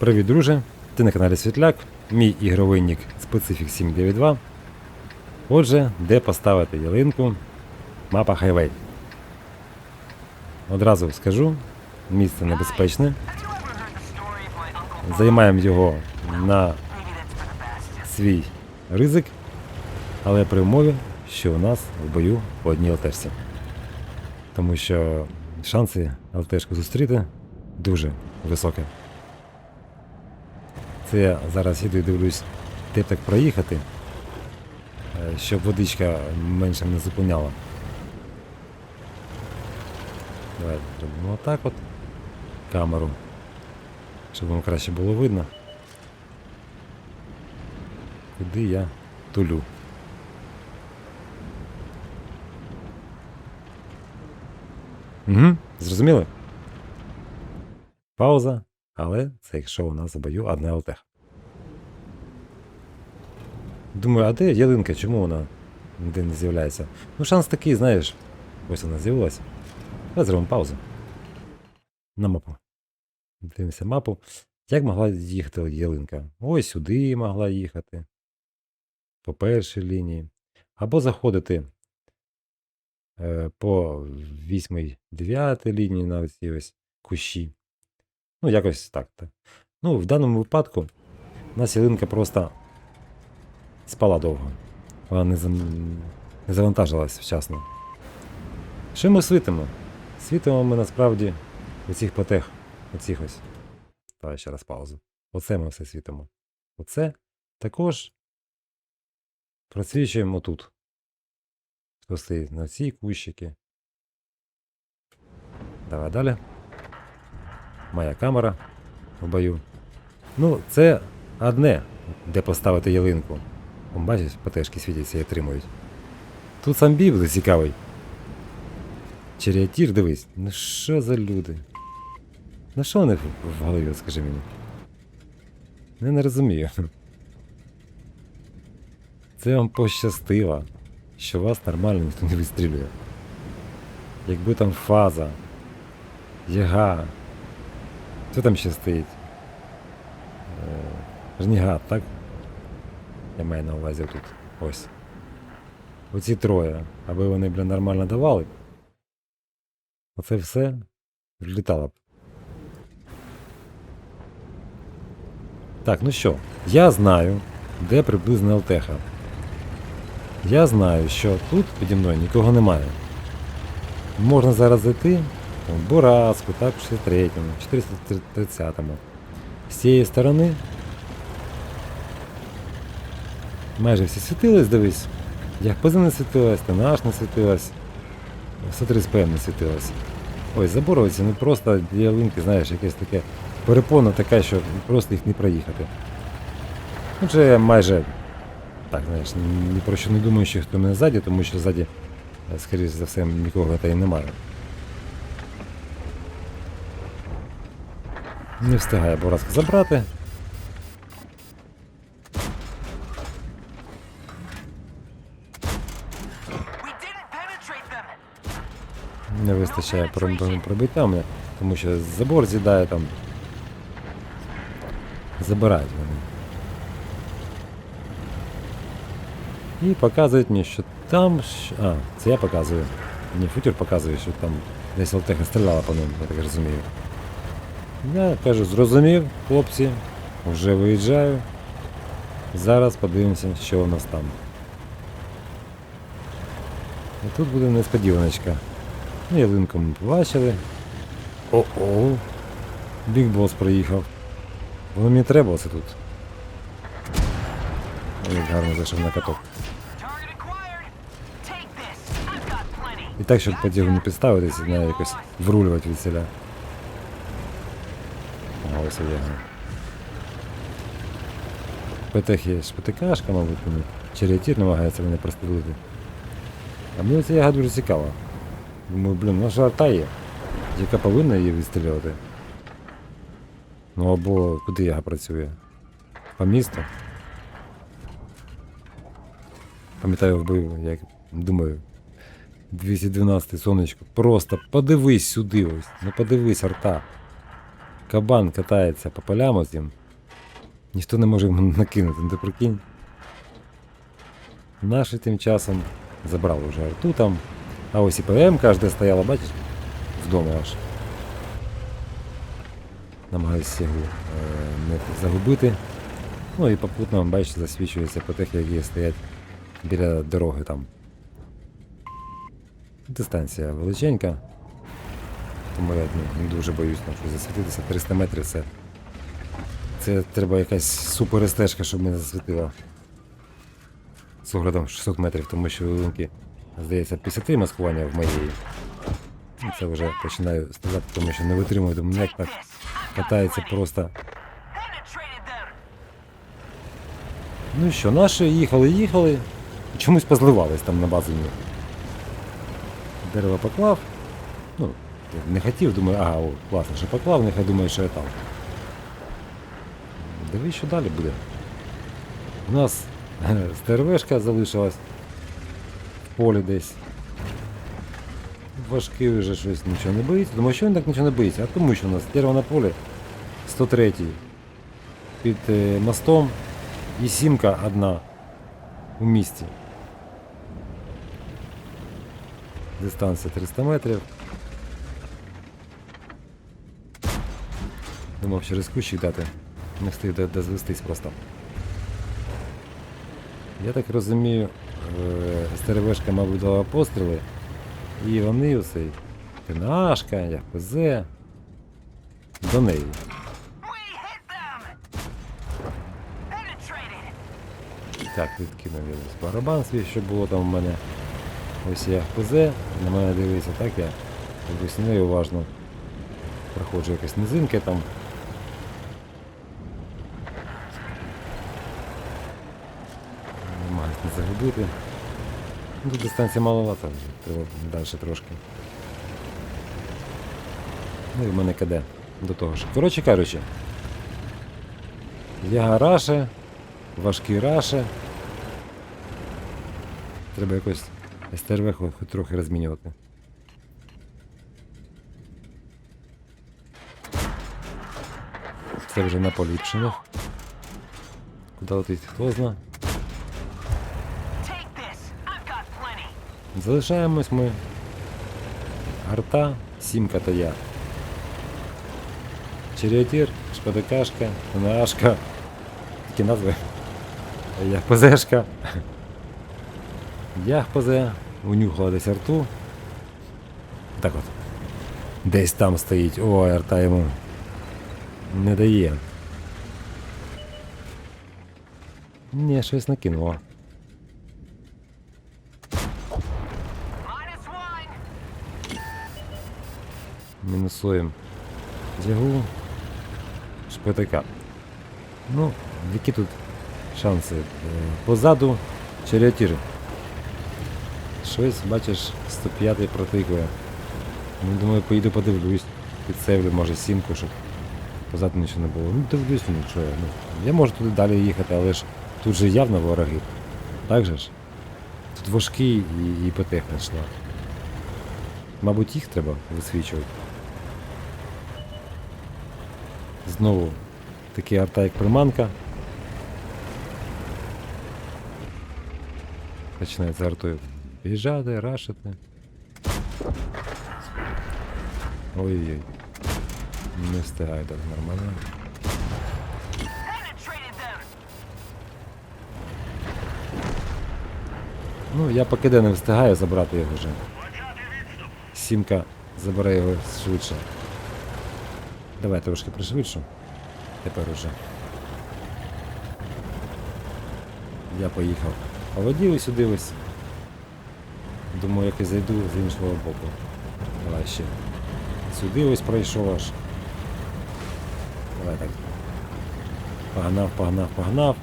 Привіт, друже! Ти на каналі Світляк, мій ігровий нік Specific 792. Отже, де поставити ялинку? Мапа Highway. Одразу скажу, місце небезпечне. Займаємо його на свій ризик, але при умові, що у нас в бою по одній ЛТшці. Тому що шанси ЛТшку зустріти дуже високі. Це зараз іду і дивлюсь, де так проїхати, е, щоб водичка менше не зупиняла. Давай зробимо отак от камеру, щоб воно краще було видно. Куди я тулю. Угу, зрозуміли? Пауза, але це якщо у нас в бою одне ЛТ. Думаю, а де ялинка? Чому вона ніде не з'являється? Ну, шанс такий, знаєш. Ось вона з'явилася. Давай зробимо паузу. На мапу. Дивимося мапу. Як могла їхати ялинка? Ось сюди могла їхати. По першій лінії. Або заходити е, по 8 9 лінії на ці ось кущі. Ну, якось так. так. Ну, в даному випадку у нас ялинка просто спала довго. Вона не, не завантажилась вчасно. Що ми світимо? Світимо ми насправді у цих потех. Оцих ось. Давай ще раз паузу. Оце ми все світимо. Оце також просвічуємо тут. Хто стоїть на ці кущики. Давай далі. Моя камера в бою. Ну, це одне, де поставити ялинку. Бачиш, потешки світяться і отримують. Тут сам бій цікавий. Черіатір, дивись, ну що за люди? Ну що вони в, голові, скажи мені? Я не розумію. Це вам пощастило, що вас нормально ніхто не вистрілює. Якби там фаза, яга. Що там ще стоїть? Е, Жнігат, так? Я маю на увазі тут. Ось. Оці троє, аби вони, бля, нормально давали. Оце все влітало б. Так, ну що, я знаю, де приблизно ЛТХ. Я знаю, що тут піді мною нікого немає. Можна зараз зайти в Бураску, так, в 63-му, 430-му. З цієї сторони майже всі світились, дивись. Ягпоза не світилась, Танаш не світилась, 130 не світилась. Ой, заборовці, ну просто ялинки, знаєш, якесь таке перепона така, що просто їх не проїхати. Отже, я майже так, знаєш, ні ні про що не думаю, що хто мене ззаді, тому що ззаді, е, скоріш за все, нікого та й немає. Не встигає Боразка забрати. Не вистачає про- пробиття мене, тому що забор з'їдає там. Забирають вони. І показують мені, що там. А, це я показую. Мені футюр показує, що там десь Алтеха стріляла по ним, я так розумію. Я кажу, зрозумів, хлопці, вже виїжджаю. Зараз подивимося, що у нас там. І тут буде несподіваночка. Ну, ялинку ми побачили. О-о! Біг бос приїхав. Воно мені треба оце тут. Ой, як гарно зайшов на каток. І так, щоб потім не підставитися, не якось врулювати від селя. Ага, ось є. ПТХ є ПТКшка, мабуть, мені. Черетір намагається мене прострілити. А мені ця яга дуже цікава. Думаю, блін, наша арта є, яка повинна її відстрілювати. Ну або куди яга працює? По місту. Пам'ятаю в бою, як думаю, 212 сонечко. Просто подивись сюди ось. Ну подивись, арта. кабан катається по полям оцім. Ніхто не може йому накинути, ну ти прикинь. Наші тим часом забрали вже арту там. А ось і ПМ де стояла, бачиш? Вдома аж. Намагаюся його е, не загубити. Ну і попутно, бачите, засвічується по тих, які стоять біля дороги там. Дистанція величенька. Тому я ну, не дуже боюсь, тому що засвітитися 300 метрів це. Це треба якась супер стежка, щоб мене засвітила. З оглядом 600 метрів, тому що лунки, здається, 53 маскування в моєї. Ну, Це вже починаю стріляти, тому що не витримую, думаю, як так катається просто. Ну і що, наші їхали, їхали, чомусь позливались там на базі. Дерево поклав. Ну, не хотів, думаю, ага, о, класно, що поклав, нехай думає, що я там. Дивись, що далі буде. У нас стервешка залишилась полі десь. Важкий вже щось нічого не боїться. Думаю, що він так нічого не боїться? А тому що у нас дерево на полі 103 під е, мостом і сімка одна у місті. Дистанція 300 метрів. Думав через кущик дати. Не встиг дозвестись просто. Я так розумію, СТРВшка, мабуть, дала постріли. І вони оцей ТНАшка, ЯПЗ. До неї. Так, відкинув я десь барабан свій, що було там у мене. Ось я ПЗ, на мене дивиться, так я весною уважно проходжу якісь низинки там. Не. Ну, Тут дистанція маловата, треба далі трошки. Ну і в мене КД до того ж. Коротше кажучи, я раше, важкий раше. Треба якось СТРВ хоч трохи розмінювати. Це вже на поліпшено. Куди летить, хто зна. Залишаємось ми. Арта, сімка та я. Черіотір, Шкодокашка, НАшка. Такі назви. Яхпозешка. Яхпозе. Унюхала десь арту. Так от. Десь там стоїть. Ой, арта йому не дає. Ні, щось накинуло. Мінусуємо Дягу. Шпитака. Ну, які тут шанси? Е, Позаду Черіотір. Щось, бачиш, 105-й протикує. Ну, думаю, поїду подивлюсь. Підсевлю, може, сімку, щоб позаду нічого не було. Ну, дивлюсь, ну що я. Ну, я можу туди далі їхати, але ж тут же явно вороги. Так же ж? Тут важкий і, і ПТ знайшла. Мабуть, їх треба висвічувати. Знову такий арта, як приманка. Починається артою біжати, рашити. Ой-ой-ой. Не встигаю так нормально. Ну, я поки де не встигаю забрати його вже. Сімка забере його швидше. Давай трошки пришвидшу. Тепер уже. Я поїхав. по воді ось сюди ось. Думаю, як і зайду з іншого боку. Давай ще. Сюди ось пройшов аж. Давай так. Погнав, погнав, погнав.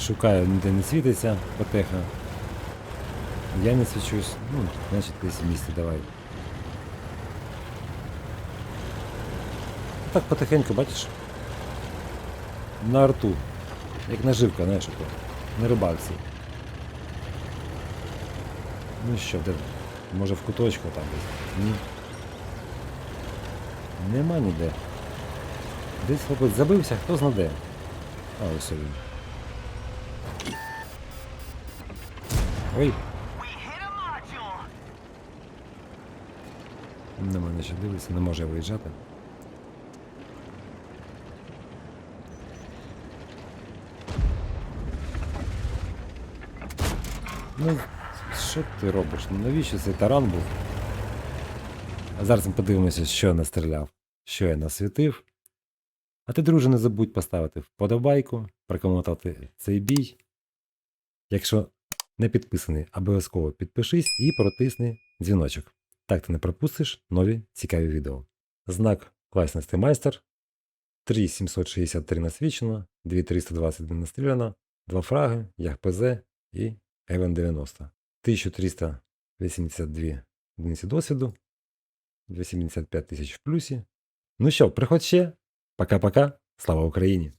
Шукаю, ніде не світиться потеха. Я не свічусь. Ну, значить десь в давай. Так потихеньку, бачиш? На арту. Як наживка, знаєш. На рибалці. Ну що, де? Може в куточку там десь? Ні. Нема ніде. Десь хлопець забився, хто знаде. А ось він. Ой, на мене ще дивиться, не може виїжджати. Ну, що ти робиш? Ну, навіщо цей таран був? А зараз ми подивимося, що я настріляв, що я насвітив. А ти, друже, не забудь поставити вподобайку, прокоментувати цей бій. Якщо не підписаний, обов'язково підпишись і протисни дзвіночок. Так ти не пропустиш нові цікаві відео. Знак класності майстер. 3763 насвічено, 2321 настріляно, 2 фраги, Ях ПЗ і Евен 90. 1382 одиниці досвіду, 275 тисяч в плюсі. Ну що, приходь ще. Пока-пока. Слава Україні!